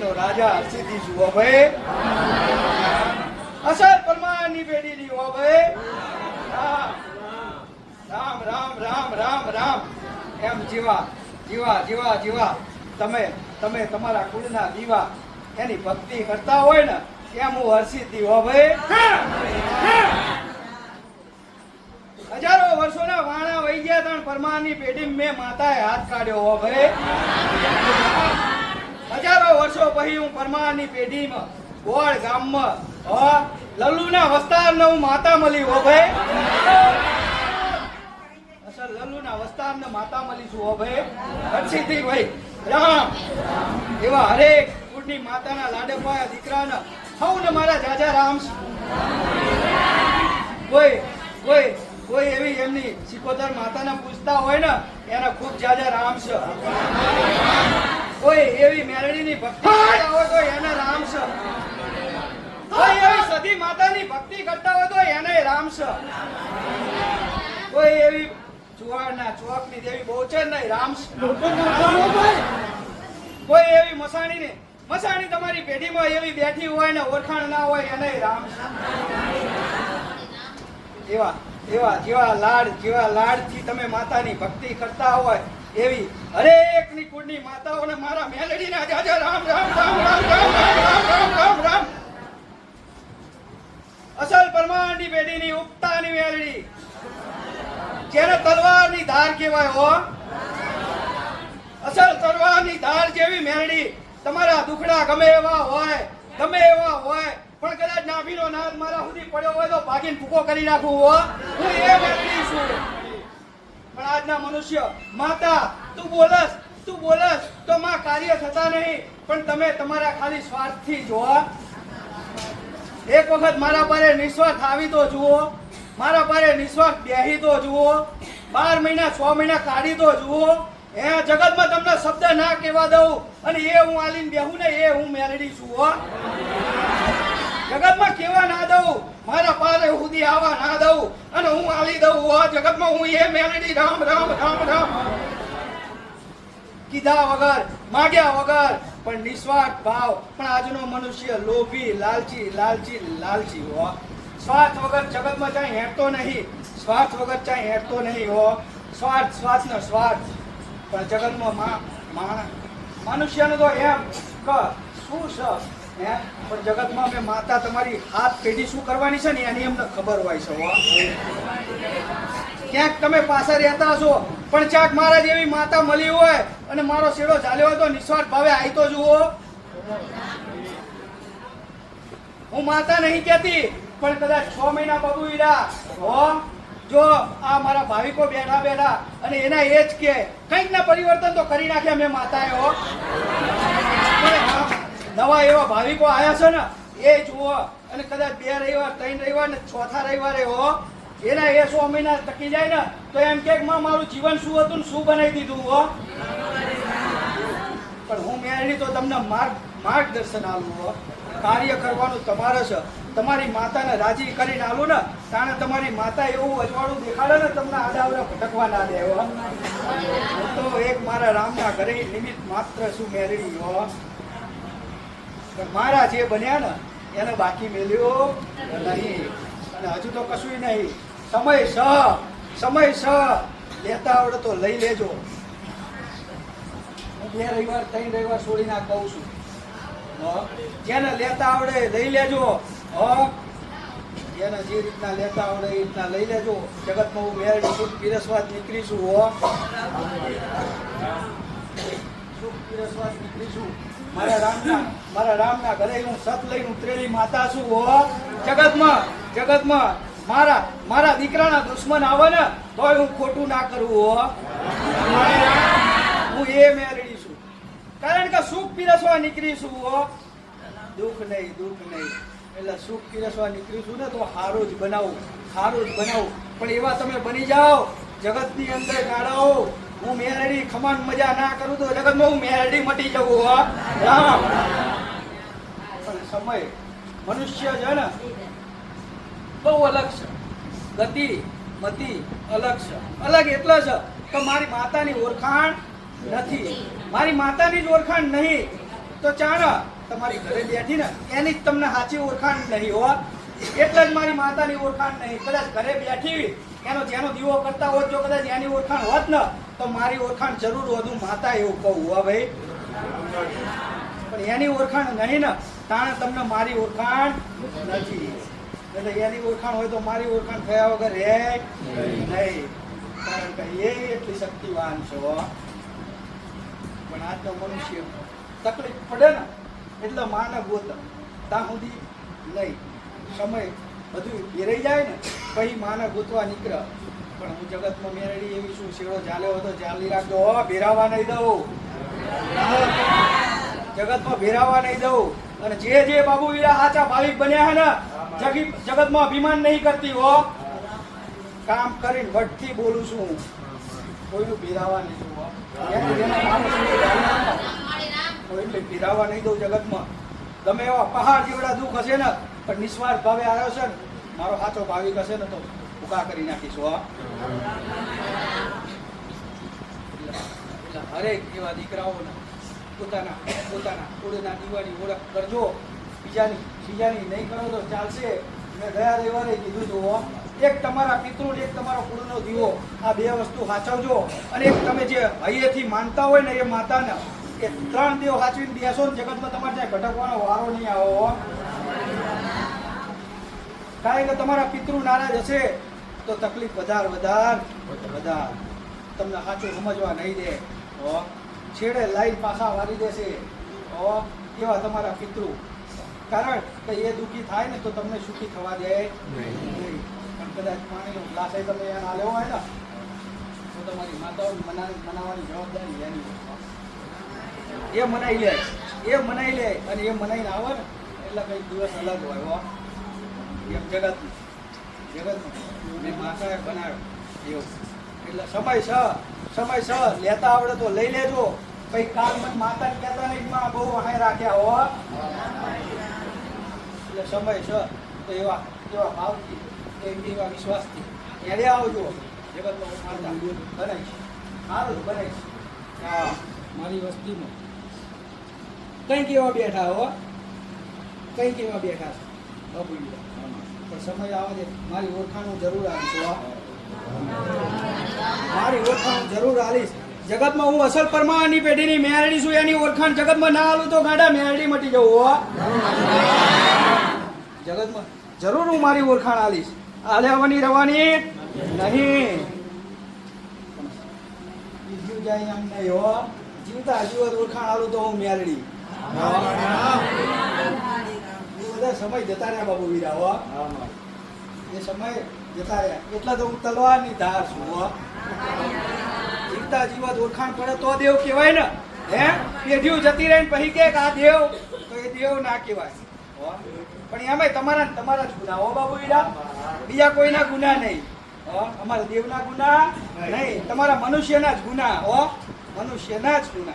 નો રાજા હરસિદ્ધિ શું હવે અસલ પરમારની હો. હવે રામ રામ રામ રામ રામ. એમ જીવા જીવા જીવા જીવા. તમે તમે તમારા કુળના દીવા એની ભક્તિ કરતા હોય ને, એમ હું હર્ષિત હો ભાઈ હજારો વર્ષોના વાણા વહી ગયા ત્રણ પરમાની પેઢી મેં માતાએ હાથ કાઢ્યો હો ભાઈ વર્ષો પછી હું પરમાની પેઢીમાં ગોળ ગામમાં હ લલ્લુના વસ્તારને હું માતા મળી હો ભાઈ? અસર લલ્લુના વસ્તારને માતા મળી છું, હો ભાઈ? હર્ષિતથી ભાઈ, રામ. એવા હરેક કુળની માતાના લાડે પાયા દીકરાના સૌને મારા જાજા રામ. કોઈ કોઈ કોઈ એવી એમની સિકોતર માતાના પૂછતા હોય ને, એના ખૂબ જાજા રામ છે. કોઈ એવી મેલડીની ભક્તિ કરતા હોય! તો એને રામ છે. કોઈ એવી સતી માતાની ભક્તિ કરતા હોય તો એને રામ છે. કોઈ એવી ચુવાડના ચોકની દેવી બહુચર નહીં રામ કોઈ એવી મસાણી ને મસાણી તમારી પેઢીમાં એવી બેઠી હોય ને ઓળખાણ ના હોય એને રામ છે. એવા એવા જેવા લાડ જેવા લાડથી તમે માતાની ભક્તિ કરતા હોય એવી હરેકની કુળની માતાઓને મારા મેલડીના જાજા રામ રામ રામ રામ રામ રામ રામ રામ રામ રામ. અસલ પરમાણની પેઢીની ઉગતાની મેલડી. જેને તલવારની ધાર કહેવાય હો. અસલ તલવારની ધાર જેવી મેલડી તમારા દુખડા ગમે એવા હોય, ગમે એવા હોય, પણ કદાચ નાભીનો નાદ મારા સુધી પડ્યો હોય તો ભાગીને ભૂકો કરી નાખું હો. હું એ મેલડી છું. પણ આજના મનુષ્ય, માતા, તું બોલસ તું બોલસ તો માં કાર્ય થતા નહીં, પણ તમે તમારા ખાલી સ્વાર્થથી જોવા એક વખત મારા પારે નિસ્વાર્થ આવી તો જુઓ, મારા પારે નિસ્વાર્થ બેહી તો જુઓ, બાર મહિના, છ મહિના કાઢી તો જુઓ. એ જગતમાં તમને શબ્દ ના કહેવા દઉં, અને એ હું આલીને બેહું ને એ હું મેલડી છું, હો. જગતમાં કેવા ના દઉં? મારા પારે સુધી આવા ના દઉં. અને હું આલી દઉં. હો જગતમાં હું એ મેલડી રામ રામ રામ રામ. કીધા વગર, માગ્યા વગર, પણ નિસ્વાર્થ ભાવ. પણ આજનો મનુષ્ય લોભી, લાલચી લાલચી લાલચી હો. સ્વાર્થ વગર જગતમાં ચાહે હેરતો નહીં. સ્વાર્થ વગર ચાહે હેરતો નહીં હો. સ્વાર્થ સ્વાર્થનો સ્વાર્થ. પણ જગતમાં મા માણસ મનુષ્યનો તો એમ, ક, શું છે હે? પણ જગતમાં મેં માતા તમારી હાથ પેઢી શું કરવાની છે ને એની અમને ખબર હોય છે ક્યાંક તમે પાછા રહેતા હશો પણ ચાક મારા જેવી માતા મળી હોય અને મારો શેડો ચાલ્યો હોય તો નિસ્વાર્થ ભાવે આવી તો જુઓ. હું માતા નહીં કહેતી પણ કદાચ છ મહિના બબુ ઈરા. હો જો આ મારા ભાવિકો બેઠા બેઠા અને એના એ જ કે કંઈક ના પરિવર્તન તો કરી નાખ્યા મેં માતાએ હા, નવા એવા ભાવિકો આવ્યા છે ને, એ જુઓ. અને કદાચ બે રવિવાર, ત્રણ રવિવાર ને ચોથા રવિવારે હો એના એ સો મહિના ટકી જાય ને, તો એમ કે મારું જીવન શું હતું શું બનાવી દીધું હો? પણ હું મેળવી તો તમને માર્ગ, માર્ગદર્શન આલું હો. કાર્ય કરવાનું તમારે છે. તમારી માતાને રાજી કરીને આલું ને, તાણે તમારી માતા એવું અજવાળું દેખાડે ને, તમને આડાવડા ભટકવા ના દે તો એક મારા રામના ઘરે નિમિત્ત માત્ર શું મેળવી હો. મારા જે બન્યા ને, એને બાકી મેલ્યો નહીં. અને હજુ તો કશું નહીં. સમય સ સમય સ. લેતા આવડે તો લઈ લેજો. હું બે રવિવાર, ત્રણ રવિવાર છોડીને કહું છું? જેને લેતા આવડે લઈ લેજો. જેને જે રીતના લેતા આવડે એ રીતના લઈ લેજો. જગતમાં હું મેળવી સુખ પીરસવા જ નીકળીશું હો? સુખ પીરસવા જ નીકળીશું મારા રામના મારા રામના ઘરે હું સત લઈને ઉતરેલી માતા છું હો જગતમાં જગતમાં મારા મારા દીકરાના દુશ્મન આવે ને, તોય હું ખોટું ના કરું હો હું એ મેળવી છું. કારણ કે સુખ પીરસવા નીકળી છું હો દુઃખ નહીં દુઃખ નહીં. એટલે સુખ પીરસવા નીકળી છું ને, તો સારું જ બનાવું સારું જ બનાવું. પણ એવા તમે બની જાઓ, જગતની અંદર ગાડાઓ હું મેરડી, ખમણ મજા ના કરું તો જગતમાં હું મેરડી મટી જવું, હો? રામ. પણ સમય, મનુષ્ય છે ને, બહુ અલગ છે. ગતિ, મતિ અલગ છે. અલગ એટલે છે કે મારી માતાની ઓળખાણ નથી. મારી માતાની જ ઓળખાણ નહીં. તો ચાલો, તમારી ઘરે બેઠી ને એની જ તમને સાચી ઓળખાણ નહીં, હો. એટલે જ મારી માતાની ઓળખાણ નહીં. કદાચ ઘરે બેઠી એનો જેનો દીવો કરતા હોત, જો કદાચ એની ઓળખાણ હોત ને તો મારી ઓળખાણ જરૂર વધુ માતા એવું કહું. હા ભાઈ. પણ એની ઓળખાણ નહીં ને, તાણે તમને મારી ઓળખાણ નથી. એટલે એની ઓળખાણ હોય તો મારી ઓળખાણ થયા વગર રહે નહીં. કારણ કે એ એટલી શક્તિવાન છો પણ આ તો મનુષ્ય તકલીફ પડે ને, એટલે માને ગોત ત્યાં સુધી નહીં. સમય બધું ઘેરાઈ જાય ને, પછી માને ગોતવા નીકળે. પણ હું જગતમાં મેળવી એવી શું શેડો ચાલ્યો હતો ચાલી રાખજો. હો, ભેરાવા નહીં દઉં. જગતમાં ભેરાવા નહીં દઉં. અને જે જે બાબુ વીરા સાચા ભાવિક બન્યા હે ને જગી- જગતમાં અભિમાન નહીં કરતી હો. કામ કરીને વટથી બોલું છું. કોઈનું ભેરાવા નહીં દઉં કોઈને ભેરાવા નહીં દઉં જગતમાં. તમે એવા પહાડ જેવડા દુઃખ હશે ને પણ નિસ્વાર્થ ભાવે આવ્યો છે ને મારો સાચો ભાવિક હશે ને તો ઊભા કરી નાખીશું, હો. હરેક એવા દીકરાઓને પોતાના પોતાના કુળના દીવાની ઓળખ કરજો. બીજાની બીજાની નહીં કરો તો ચાલશે. મેં ગયા રવિવારે કીધું જુઓ. એક તમારા પિતૃ એક તમારો કુળનો દીવો. આ બે વસ્તુ સાચવજો અને એક તમે જે હૈયેથી માનતા હોય ને એ માતાને, એ ત્રણ દેવ સાચવીને બેસો ને જગતમાં તમારે ત્યાં ઘટકવાનો વારો નહીં આવો. કારણ કે તમારા પિતૃ નારાજ હશે. તો તકલીફ વધાર વધાર વધાર. તમને સાચું સમજવા નહીં દે. હો. છેડે લાઈન પાછા વારી દેશે. હો. એવા તમારા પિતૃ. કારણ કે એ દુઃખી થાય ને તો તમને સુખી થવા દે. નહીં. પણ કદાચ પાણીનો ગ્લાસ તમે એના આલ્યો હોય ને તો તમારી માતાઓને મના મનાવવાની જવાબદારી એની એ મનાઈ લે. એ મનાઈ લે અને એ મનાઈને આવે ને એટલે કંઈક દિવસ અલગ હોય એમ જગત જગત મેં માતાએ બનાવ્યો એવું એટલે સમય છ સમય છ લેતા આવડે તો લઈ લેજો કઈ કામ મને માતા કહેતા બહુ વહાય રાખ્યા હો એટલે સમય છ તો એવા એવા ભાવથી એવા વિશ્વાસથી ત્યારે આવજો જગતમાં હું માતા બનાવીશ સારું બનાવીશ હા મારી વસ્તીમાં કંઈક એવા બેઠા હો કંઈક એવા બેઠા છે બાબુજી. પણ સમય આવે છે. મારી ઓળખાણ હું જરૂર આવીશ. મારી ઓળખાણ જરૂર આવીશ જગતમાં હું અસલ પરમાની પેઢીની મેરડી છું, એની ઓળખાણ જગતમાં ના આવું તો ગાડા મેરડી મટી જવું, હો. જગતમાં જરૂર હું મારી ઓળખાણ આલીશ આવવાની રવાની નહીં. બીજું જાય એમ નહીં, હો. જીવતા હજુ ઓળખાણ આલું તો હું મેરડી બધા સમય જતા રહ્યા બાબુ વીરા હો. એ સમય જતા રહ્યા. એટલા તો હું તલવારની ધાર છું હો. જીવતા જીવત ઓળખાણ પડે તો દેવ કહેવાય ને. હે? પેઢીઓ જતી રહી પછી કે આ દેવ? તો એ દેવ ના કહેવાય. પણ એમાં તમારા તમારા જ ગુના હો બાબુ વીરા. બીજા કોઈના ગુના નહીં અમારા દેવના ગુના નહીં. તમારા મનુષ્યના જ ગુના હો. મનુષ્યના જ ગુના.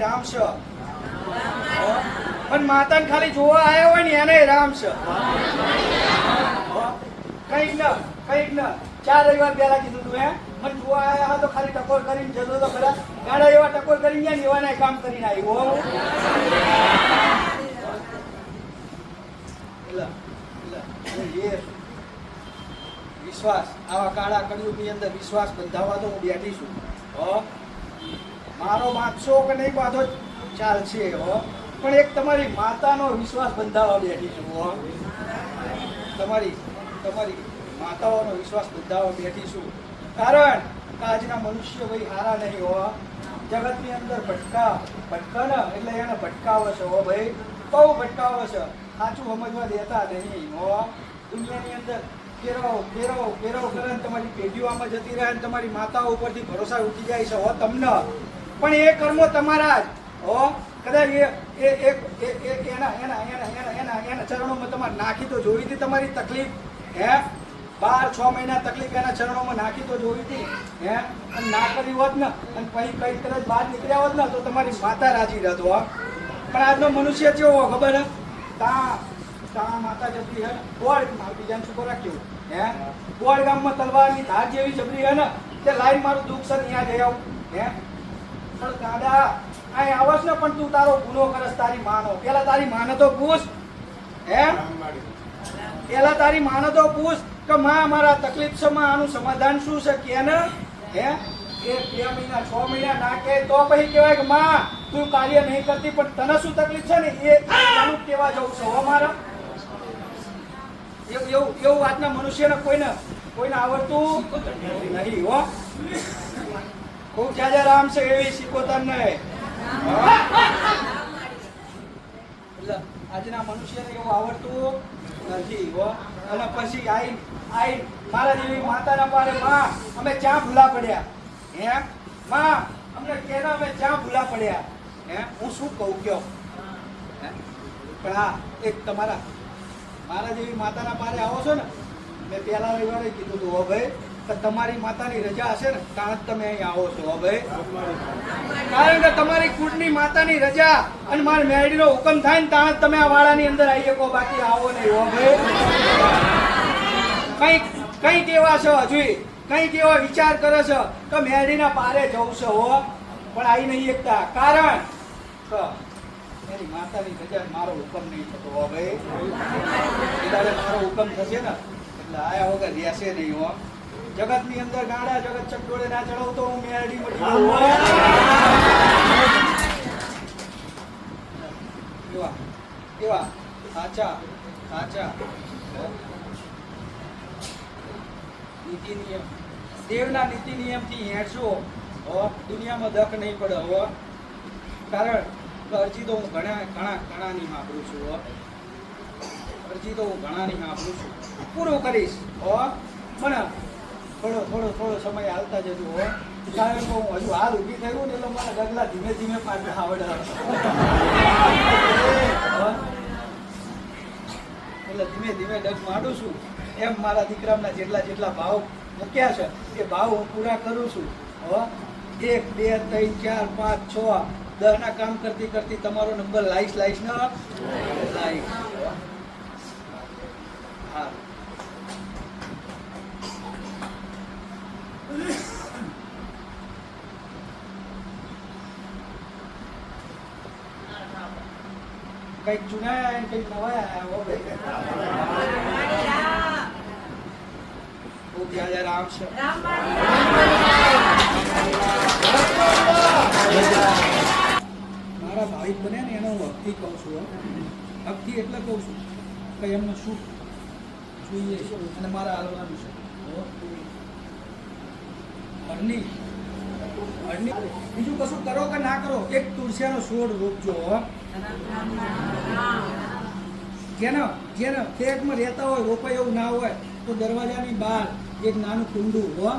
રામ છે? હો. પણ માતાને ખાલી જોવા આવ્યા હોય ને એને રામ છે. કંઈક કંઈક કંઈક ન. ચાર રવિવાર પહેલા કીધું તું, હે? મને જોવા આવ્યા હા તો ખાલી ટકોર કરીને જતો તો ખરા. ગાડા એવા ટકોર કરીને ગયા ને એવાના કામ કરીને આવ્યો વિશ્વાસ, આવા કાળા કળિયુગની અંદર વિશ્વાસ બંધાવવા તો હું બેઠી છું મારો બાંધશો કે નહીં, બાંધો ચાલશે હો? પણ એક તમારી માતાનો વિશ્વાસ બંધાવા બેઠી છું તમારી તમારી માતાઓનો વિશ્વાસ બંધાવા બેઠી છું. કારણ આજના મનુષ્ય ભાઈ હારા નહીં હો જગતની અંદર ભટકા ભટકા ને, એટલે એને ભટકાવે છે, હો ભાઈ. બહુ ભટકાવે છે. સાચું સમજવા દેતા નહીં, હો. દુનિયાની અંદર ફેરવો ફેરવો ફેરવો કરે તમારી પેઢીઓ આમાં જતી રહે ને તમારી માતાઓ ઉપરથી ભરોસા ઉઠી જાય છે, હો તમને. પણ એ કર્મો તમારા જ, હો. કદાચ એ એ એના એના એના એના એના એના ચરણોમાં તમારે નાખી તો જોઈ હતી તમારી તકલીફ? હે? બાર, છ મહિના તકલીફ એના ચરણોમાં નાખી તો જોઈ હતી? હે? અને ના કરી હોત ને, અને પછી કઈ કદાચ બહાર નીકળ્યા હોત ને, તો તમારી માતા રાજી રહેતો, હો. પણ આજનો મનુષ્ય કેવો ખબર હે? તા તા માતા જબરી હે ગોળ બીજાને શું રાખ્યું. હે? ગોળ ગામમાં તલવારની ધાર જેવી જબરી હે ને, તે લાઈન મારું દુઃખ ને ત્યાં જઈ આવું. હે? પણ દાદા અહીં આવસ ને પણ તું તારો ગુનો કરસ, તારી માનો. પેલા તારી માને તો પૂછ. હે? પેલા તારી માને તો પૂછ કે માં, મારા તકલીફ છે માં આનું સમાધાન શું છે કે ને? હે? એ બે મહિના, છ મહિના ના કે તો પછી કહેવાય કે માં, તું કાર્ય નહીં કરતી, પણ તને શું તકલીફ છે ને? એ એનું કેવા જવું છે હો મારા. એવું એવું એવું આજના મનુષ્યને કોઈને કોઈને આવડતું નહીં હો. ખૂબ જાજા રામ છે એવી શીખોતર નહીં. એટલે આજના મનુષ્યને એવું આવડતું નથી અને પછી આઈ આઈ મારા જેવી માતાના પારે માં, અમે ચા ભૂલા પડ્યા હે માં, અમને કેના અમે ચા ભૂલા પડ્યા હે હું શું કહું, કયો? પણ હા, એક તમારા મારા જેવી માતાના પારે આવો છો ને, મેં પહેલા રવિવારે કીધું હતું, હો ભાઈ કે તમારી માતાની રજા હશે ને જ તમે અહીં આવો છો હવે કારણ કે તમારી કુળની માતાની રજા અને મારી મેરડીનો હુકમ થાય ને જ તમે આ વાળાની અંદર આવી શકો, બાકી આવો નહીં હવે કંઈક કંઈક એવા છો હજુ કંઈક એવો વિચાર કરે છે તો મેરડીના પારે જવું છે, હો. પણ આવી નહીં એકતા. કારણ એની માતાની રજા મારો હુકમ નહીં થતો હવે મારો હુકમ થશે ને, એટલે આયા વગર રહેશે નહીં, હો. જગતની અંદર ગાડા જગત ચકડોળે ના ચડાવતો, હું મેરડી મટી એવા કેવા? સાચા? સાચા? નીતિ નિયમ. દેવના નીતિ નિયમથી હેઠશો હો, દુનિયામાં દખ નહીં પડે, હો. કારણ અરજી તો હું ઘણા ઘણા, ઘણાની વાપરું છું, હો. અરજી તો હું ઘણાની વાપરું છું. પૂરું કરીશ, હો. પણ થોડો થોડો થોડો સમય હાલતા જજો, હો. કારણ કે હું હજુ હાલ ઊભી થયું ને એટલે મારા ડગલા ધીમે ધીમે પાછા આવડે. એટલે ધીમે ધીમે ડગ માંડું છું. એમ મારા દીકરાના જેટલા જેટલા ભાવ મૂક્યા છે, એ ભાવ હું પૂરા કરું છું, હો. એક, બે, ત્રણ, ચાર, પાંચ, છ દસ ના કામ કરતી કરતી તમારો નંબર લાઈશ લાઈશ ના લાઈશ કંઈક જુના આયા ને કંઈક નવા હો ભાઈ રામ છે મારા ભાઈ બને ને એનો હું હકથી કહું છું. હકથી એટલે કહું છું કે એમને શું જોઈએ અને મારા હાલવાનું છે. અરની અરની બીજું કશું કરો કે ના કરો એક તુલસીનો છોડ રોપજો જેને જેનો ફ્લેટમાં રહેતા હોય રોપાય એવું ના હોય, તો દરવાજાની બહાર એક નાનું કુંડું, હો.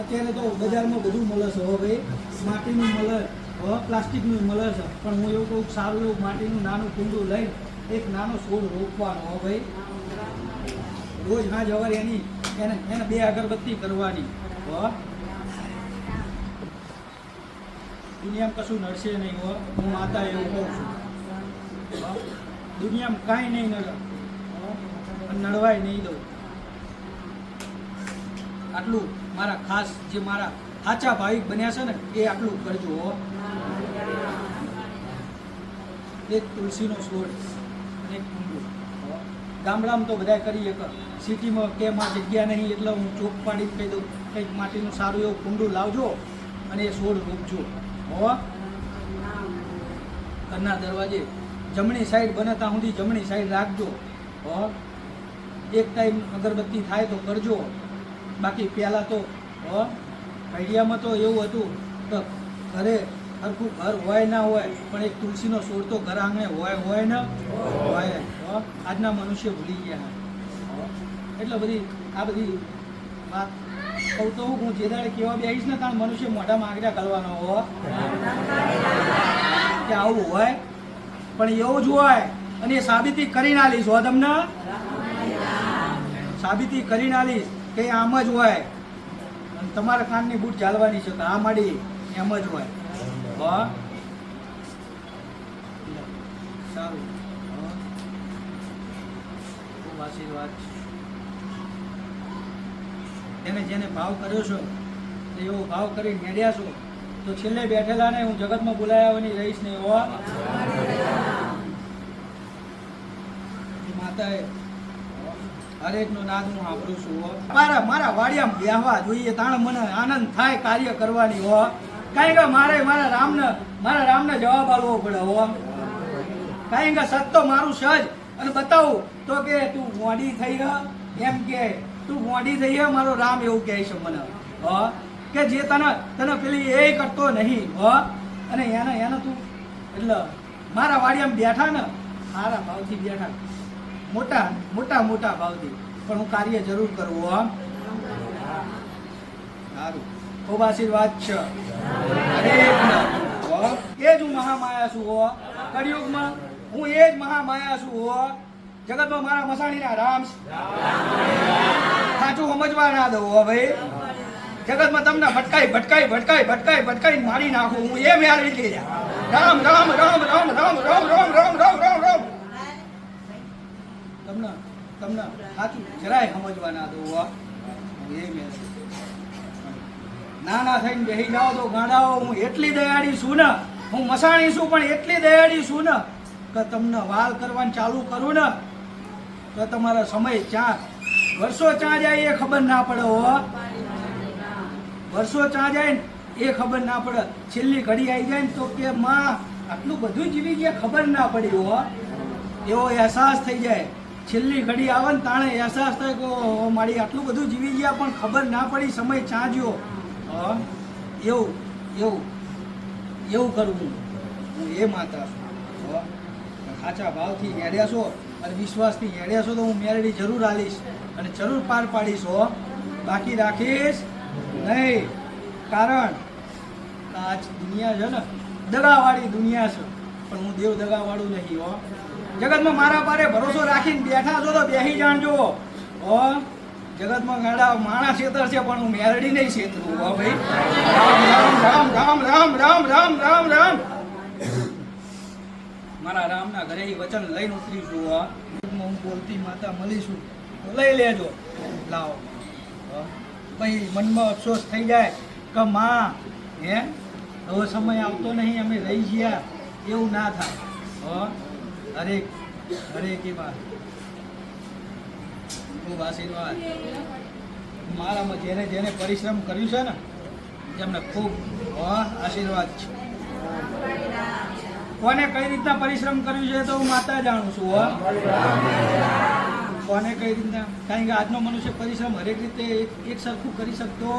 અત્યારે તો બજારમાં બધું મળે છે, હો ભાઈ. માટીનું મળે, હો. પ્લાસ્ટિકનું મળે છે. પણ હું એવું કહું સારું એવું માટીનું નાનું કુંડું લઈને એક નાનો છોડ રોપવાનો, હો ભાઈ. રોજ હા જવાર એની એને એને બે અગરબત્તી કરવાની, હો. દુનિયામાં કશું નડશે નહીં, હો. હું માતા એવું કહું છું? દુનિયામાં કાંઈ નહીં નડે? નડવાય નહીં દઉં. આટલું મારા ખાસ જે મારા સાચા ભાવિક બન્યા છે ને, એ આટલું કરજો એક તુલસીનો છોડ અને એક ગામડામાં તો બધા કરી એક. સિટીમાં કે માં જગ્યા નહીં એટલે હું ચોક પાડીને કહી દઉં. કંઈક માટીનું સારું એવું કુંડું લાવજો અને એ છોડ રોપજો. હો. ઘરના દરવાજે જમણી સાઈડ બને ત્યાં સુધી જમણી સાઈડ રાખજો. એક ટાઈમ અગરબત્તી થાય તો કરજો. બાકી પહેલાં તો આઈડિયામાં તો એવું હતું કે ઘરે સરખું ઘર હોય ના હોય, પણ એક તુલસીનો છોડ તો ઘર આંગણે હોય હોય ને? હોય. આજના મનુષ્ય ભૂલી ગયા. એટલે બધી, આ બધી વાત કહું તો હું જે દાડે કેવા બેહીશ ને ત્યાં મનુષ્ય મોઢામાં આગળ કરવાનો હો કે આવું હોય? પણ એવું જ હોય અને સાબિતી કરીને આલીશ હો તમને. સાબિતી કરીને આલીશ કે આમ જ હોય. તમારા કાનની બૂટ ચાલવાની છે આ માડી એમ જ હોય. હો? સારું. ખૂબ આશીર્વાદ છે. જેને જેને ભાવ કર્યો છો એવો ભાવ કરી મેળ્યા છો. તો છેલ્લે બેઠેલા ને હું જગતમાં બોલાયાવાની રહીશ ને એવો. માતાએ હરેકનો નાદ હું સાંભળું છું મારા મારા વાડિયામાં બેહવા જોઈએ, તાણ મને આનંદ થાય કાર્ય કરવાની હો. કાંઈ કે મારે મારા રામને મારા રામને જવાબ આપવો પડે હો. કાંઈ કે સત તો મારું સજ અને બતાવું તો કે તું મોડી થઈ એમ કે, તું મોડી થઈ ગયો મારો રામ એવું કહે છે મને. હ. કે જે તને તને પેલી એ કરતો નહીં, હ. અને એને એને તું, એટલે મારા વાડિયામાં બેઠા ને, સારા ભાવથી બેઠા. મોટા મોટા મોટા ભાવથી. પણ હું કાર્ય જરૂર કરવું હો. સારું. ખૂબ આશીર્વાદ છે. એ જ હું મહામાયા છું, હો. કળિયુગમાં હું એ જ મહામાયા છું, હો. જગતમાં મારા મસાણીના રામ સાચું સમજવા ના દઉં હો ભાઈ. જગતમાં તમને ભટકાઈ ભટકાઈ ભટકાઈ ભટકાઈ ભટકાઈ મારી નાખું હું એ મેળવી લીધા રામ રામ રામ રામ રામ રામ રામ રામ રામ રામ રામ તમને તમને સાચું જરાય સમજવા ના દઉં હો હું એ નાના થઈને બેસી જાઓ તો ગાડાઓ હું એટલી દયાળી છું ને હું મસાણી છું પણ એટલી દયાળી છું ને કે તમને વાલ કરવાનું ચાલુ કરું ને તો તમારો સમય ચા વર્ષો ચા જાય એ ખબર ના પડે હો વર્ષો ચા જાય ને, એ ખબર ના પડે. છેલ્લી ઘડી આવી જાય ને તો કે, માં, આટલું બધું જીવી ગયા ખબર ના પડી હો. એવો અહેસાસ થઈ જાય. છેલ્લી ઘડી આવે ને તાણે અહેસાસ થાય કે મારી આટલું બધું જીવી ગયા પણ ખબર ના પડી, સમય ચાંજ્યો એવું એવું એવું કરવું હું એ માતા છું. સાચા ભાવથી હેડ્યા છો અને વિશ્વાસથી હેડ્યા છો તો હું મેળવી જરૂર આલીશ અને જરૂર પાર પાડીશ, હો. બાકી રાખીશ. નહીં, કારણ આ દુનિયા છે ને, દગાવાળી દુનિયા છે. પણ હું દેવ દગાવાળું નહીં હો. જગતમાં મારા પારે ભરોસો રાખીને બેઠા છો તો બેસી જાણજો. હો, જગતમાં ગાડા માણા છેતર છે, પણ હું મેરડી નહીં છેતરું હો ભાઈ. રામ રામ રામ રામ રામ રામ રામ મારા રામના ઘરે વચન લઈને ઉતરી છું હું. બોલતી માતા મળીશું લઈ લેજો. લાવો. પછી મનમાં અફસોસ થઈ જાય કે માં, હે? હવે સમય આવતો નહીં, અમે રહી ગયા. એવું ના થાય. હરેક હરેક હરેક એમાં ખૂબ આશીર્વાદ. મારામાં જેને જેને પરિશ્રમ કર્યું છે ને તેમને ખૂબ આશીર્વાદ છે. કોને કઈ રીતના પરિશ્રમ કર્યું છે તો હું માતા જાણું છું, હો. કોને કઈ રીતના? કારણ કે આજનો મનુષ્ય પરિશ્રમ હરેક રીતે એક સરખું કરી શકતો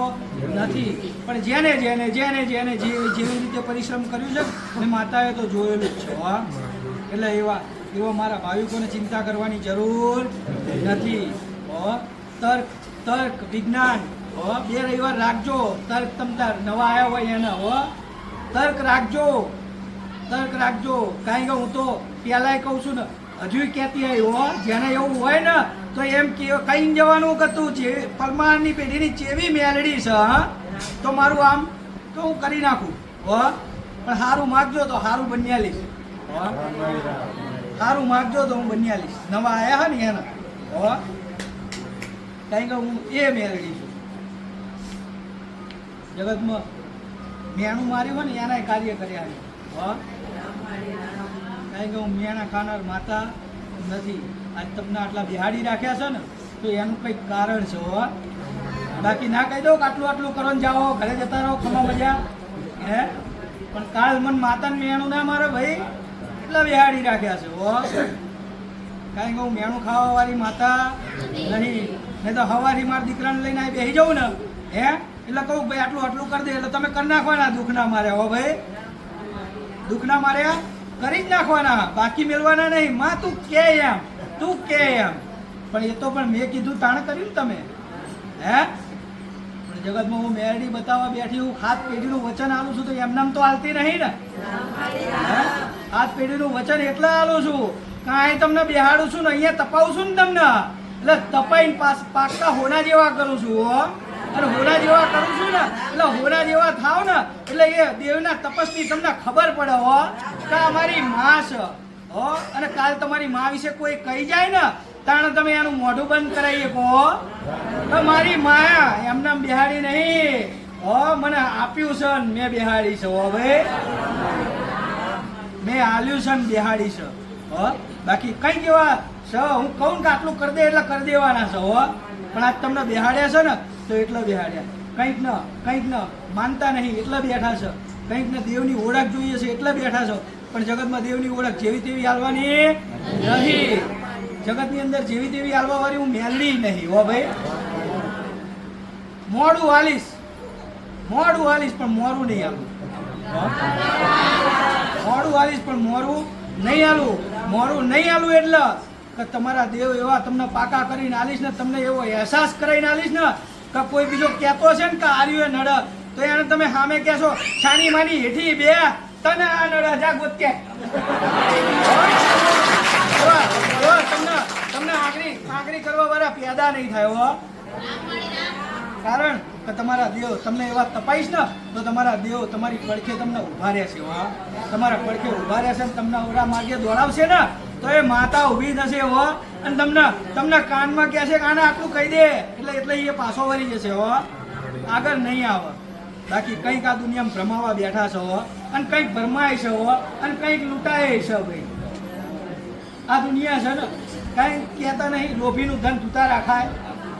નથી. પણ જેને જેને જેને જેને જે જેવી રીતે પરિશ્રમ કર્યું છે અને માતાએ તો જોયેલું જ છે, હા. એટલે એવા એવા મારા ભાવિકોને ચિંતા કરવાની જરૂર નથી તર્ક તર્ક, વિજ્ઞાન બે રવિવાર રાખજો. તર્ક તમતાર નવા આવ્યા હોય એને, હો. તર્ક રાખજો. તર્ક રાખજો. કારણ કે હું તો પહેલાંય કહું છું ને હજુ કહેતી આવી હો, જેને એવું હોય ને, તો એમ કહીને જવાનું કે તું જે પેઢીની ચેવી મેલડી છે તો મારું આમ, તો હું કરી નાખું. હો? પણ સારું માગજો તો સારું બન્યા લઈશ. સારું માગજો તો હું બન્યા લઈશ. નવા આવ્યા હા ને એના? હો? કારણ કે હું એ મેલડી છું. જગતમાં મેણું માર્યું હોય ને એના કાર્ય કર્યા છે. હો? કારણ કે હું મેણા ખાનાર માતા નથી. આજ તમને આટલા બિહાડી રાખ્યા છે ને, તો એનું કંઈક કારણ છે હો. બાકી ના કહી દો કે આટલું આટલું કરો ને જાઓ, ઘરે જતા રહો, ખમા મજા. હે? પણ કાલ મન માતાને મેણું ના મારે ભાઈ. એટલા બિહાડી રાખ્યા છે હો. કારણ કે હું મેણું ખાવા વાળી માતા નહીં નહીં તો હવાથી મારા દીકરાને લઈને અહીં બેસી જાઉં ને. હે? એટલે કહું ભાઈ, આટલું આટલું કરી દે, એટલે તમે કરી નાખવાના દુઃખ ના મારે હો ભાઈ. દુઃખના માર્યા? કરી જ નાખવાના. બાકી મેળવાના નહીં. માં, તું કે એમ. તું કે એમ. પણ એ તો પણ મેં કીધું, તાણ કર્યું તમે. હે? પણ જગતમાં હું મેરડી બતાવવા બેઠી હું હાથ પેઢીનું વચન આલું છું તો એમનામ તો હાલતી નહીં ને? હાથ પેઢીનું વચન એટલા આલું છું. કાંઈ તમને બેહાડું છું ને, અહીંયા તપાવું છું ને તમને. એટલે તપાઈને પાસ પાક્કા હોના જેવા કરું છું, હો. અને હોના જેવા કરું છું ને, એટલે હોના જેવા થાવ ને, એટલે એ દેવના તપસ્વી તમને ખબર પડે હો, કે અમારી માં છે. હો, અને કાલ તમારી માં વિશે કોઈ કહી જાય ને, તાણ તમે એનું મોઢું બંધ કરાવી શકો તો મારી માયા એમને બિહાડી નહીં. હો, મને આપ્યું છે ને મેં બિહાડી છે, હો ભાઈ. મેં આલ્યું છે ને બિહાડી છે. હો, બાકી કઈ કેવા છે, હું કહું કે આટલું કરી દે એટલે કરી દેવાના છે, હો. પણ આજ તમને બેહાડ્યા છે ને, તો એટલે બેહાડ્યા. કંઈક ન કંઈક ન, માનતા નહીં, એટલે બેઠા છે. કંઈક ને, દેવની ઓળખ જોઈએ છે, એટલે બેઠા છો. પણ જગતમાં દેવની ઓળખ જેવી તેવી હાલવાની નહીં જગતની અંદર જેવી તેવી હાલવા વાળી હું મેલડી નહીં, હો ભાઈ. મોડું હાલીશ. મોડું હાલીશ, પણ મોરું નહીં હાલું? મોડું હાલીશ, પણ મોરું નહીં હાલું. મોરું નહીં હાલું એટલે કે તમારા દેવ એવા તમને પાકા કરીને આલીશ ને, તમને એવો અહેસાસ કરાવીને આલીશ ને, કે કોઈ બીજો કહેતો છે ને કે આર્યો એ નડ, તો એને તમે સામે કહેશો છાની માની હેઠી બે, તને આ નડ જાગૃત કે. તમને તમને આંગળી આંગળી કરવા વાળા પેદા નહીં થાય, હો. કારણ કે તમારા દેવ તમને એવા તપાઈશ ને, તો તમારા દેવ તમારી પડખે તમને ઊભા રહેશે, હો. તમારા પડખે ઊભા રહેશે તમને ઓરા માર્ગે દોડાવશે ને તો એ માતા ઊભી થશે હો. અને તમને તમને કાનમાં કહેશે છે આને આટલું કહી દે. એટલે એટલે એ પાછો વળી જશે હો. આગળ નહીં આવે. બાકી કંઈક આ દુનિયામાં ભ્રમાવા બેઠા છો અને કંઈક ભરમાય છે અને કંઈક લૂંટાય છે ભાઈ. આ દુનિયા છે ને, કાંઈ કહેતા નહીં, લોભીનું ધન જૂતા રાખાય.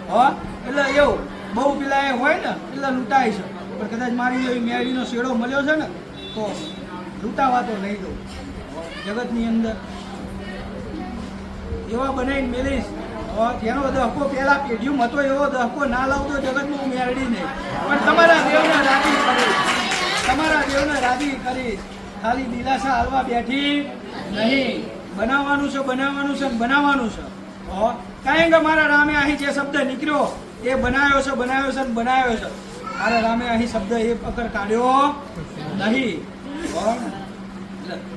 હો. એટલે એવું, બહુ પેલા એ હોય ને, એટલે લૂંટાય છે. પણ કદાચ મારી એવી મેળીનો શેડો મળ્યો છે ને, તો લૂંટાવા તો નહીં દઉં. જગતની અંદર એવા બનાવીને હવે જેનો દહકો પહેલા પેઢીયું હતો, એવો દહકો ના લાવતો જગતમાં હું મેળવી નહીં પણ તમારા દેવને રાજી કરીશ તમારા દેવને રાજી કરીશ ખાલી દિલાસા હાલવા બેઠી નહીં. બનાવવાનું છે બનાવવાનું છે બનાવવાનું છે. કારણ કે મારા રામે અહીં જે શબ્દ નીકળ્યો, એ બનાવ્યો છે બનાવ્યો છે બનાવ્યો છે. મારા રામે અહીં શબ્દ એ પકડ કાઢ્યો નહીં.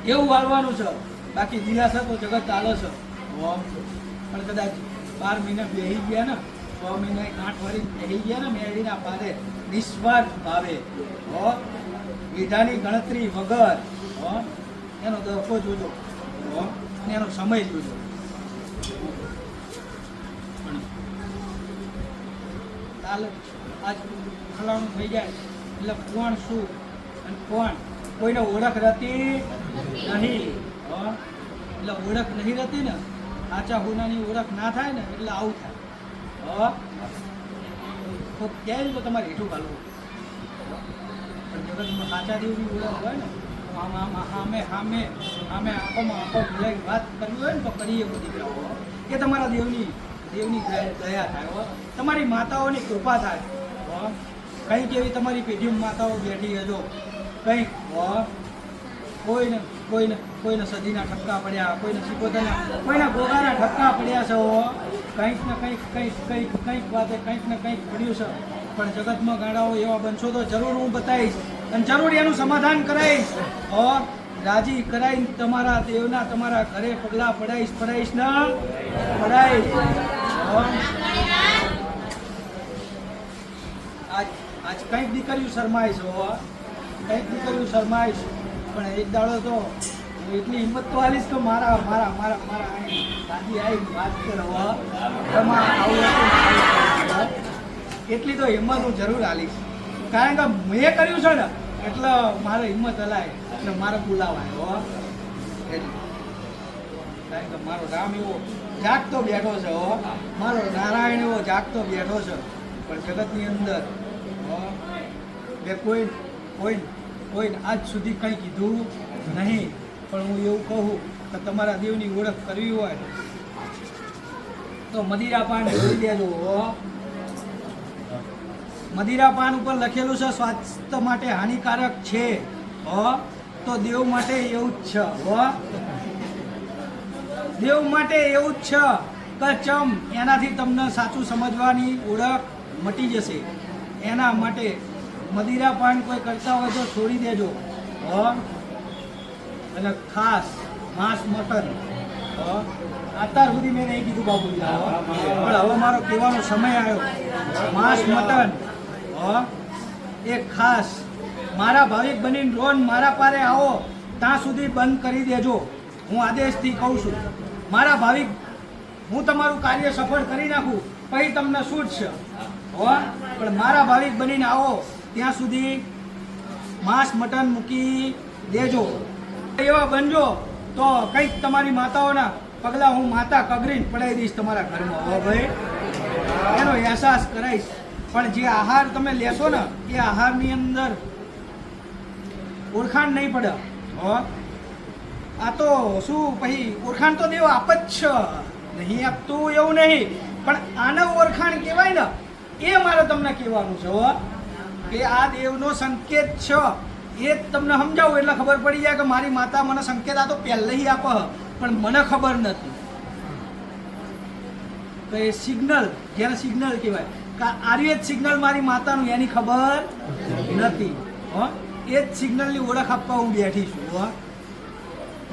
એવું વાળવાનું છે. બાકી દિલાસા તો જગત ચાલે છે. પણ કદાચ બાર મહિના બેહી ગયા ને, છ મહિના આઠ વારી બેહી ગયા ને મેળીના પારે નિસ્વાર્થ ભાવે. હો, વિધાની ગણતરી વગર, હો, એનો દફો જોજો. હો, અને એનો સમય જોજો. કાલે આજ ફલાણું થઈ જાય, એટલે કોણ શું અને કોણ? કોઈને ઓળખ રહેતી નહીં એટલે ઓળખ નહીં રહેતી ને સાચા ગુનાની ઓળખ ના થાય ને એટલે આવું થાય. તો ક્યાંય તો તમારે હેઠું ઘાલવું પણ જગતમાં સાચા દેવની ઓળખ હોય ને, આમ આમ સામે સામે સામે આંખોમાં આંખો ભૂલાઈ વાત કરવી હોય ને તો કરીએ બધી દીકરાઓ કે તમારા દેવની દેવની દયા થાય, હો. તમારી માતાઓની કૃપા થાય કંઈક એવી તમારી પેઢીમાં માતાઓ બેઠી હજો. કંઈક કોઈને કોઈને કોઈને સદીના ઠપકા પડ્યા, કોઈને સિકોતરના કોઈના ગોગાના ઠપકા પડ્યા છે કંઈક ને કંઈક કંઈક કંઈક કંઈક વાતે કંઈક ને કંઈક પડ્યું છે. પણ જગતમાં ગાડાઓ એવા બનશો તો જરૂર હું બતાવીશ અને જરૂર એનું સમાધાન કરાવીશ. હો, રાજી કરાવીને તમારા દેવના તમારા ઘરે પગલાં પડાવીશ પડાવીશ ને? પડાવીશ આજ આજ કંઈક દીકરીઓ શરમાઈશ હો. કંઈક દીકરીઓ શરમાઈશ પણ એક દાડો તો એટલી હિંમત તો આલીશ કે મારા મારા મારા મારા દાદી આવી વાત કરવા. એટલી તો હિંમત હું જરૂર આલીશ કારણ કે મેં કર્યું છે ને, એટલે મારે હિંમત હલાય એટલે મારે બોલાવાય. કારણ કે મારો રામ એવો જાગતો બેઠો છે, હો. મારો નારાયણ એવો જાગતો બેઠો છે. પણ જગતની અંદર બે કોઈ કોઈ કોઈ આજ સુધી કંઈ કીધું નહીં. પણ હું એવું કહું કે તમારા દેવની ઓળખ કરવી હોય તો મદિરા પાન જોઈ દેજો. મદિરા પાન ઉપર લખેલું છે, સ્વાસ્થ્ય માટે હાનિકારક છે. હો, તો દેવ માટે એવું જ છે. હો. દેવ માટે એવું જ છે કે ચમ એનાથી તમને સાચું સમજવાની ઓળખ મટી જશે. એના માટે મદિરા પાન કોઈ કરતા હોય તો છોડી દેજો. અને ખાસ, માંસ, મટન. અત્યાર સુધી મેં નહીં કીધું બાપુ પણ હવે મારો કહેવાનો સમય આવ્યો. માંસ, મટન. એ ખાસ. મારા ભાવિક બનીને લોન મારા પારે આવો, ત્યાં સુધી બંધ કરી દેજો. હું આદેશથી કહું છું. મારા ભાવિક, હું તમારું કાર્ય સફળ કરી નાખું, પછી તમને છૂટ છે? હો? પણ મારા ભાવિક બનીને આવો. ત્યાં સુધી માંસ મટન મૂકી દેજો. એવા બનજો તો કંઈક તમારી માતાઓના પગલાં હું માતા કગરીને પડાવી દઈશ તમારા ઘરમાં. હો ભાઈ. એનો અહેસાસ કરાઈશ. પણ જે આહાર તમે લેશો ને, એ આહારની અંદર ઓળખાણ નહીં પડે. હો. આ તો શું પછી ઓળખાણ તો દેવ આપ જ છે. નહીં આપતું એવું નહીં. પણ આને ઓળખાણ કહેવાય ને, એ મારે તમને કહેવાનું છે, હો. કે આ દેવનો સંકેત છે. એ તમને સમજાવું, એટલે ખબર પડી જાય કે મારી માતા મને સંકેત આ તો પહેલેથી આપે પણ મને ખબર નથી. તો એ સિગ્નલ જેને સિગ્નલ કહેવાય. આર્ય જ સિગ્નલ મારી માતાનું, એની ખબર નથી. હો? એ જ સિગ્નલની ઓળખ આપવા હું બેઠી છું, હો?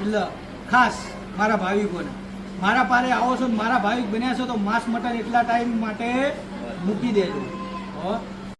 એટલે ખાસ મારા ભાવિકોને, મારા પારે આવો છો મારા ભાવિક બન્યા છો તો માંસ મટન એટલા ટાઈમ માટે મૂકી દેજો, હો?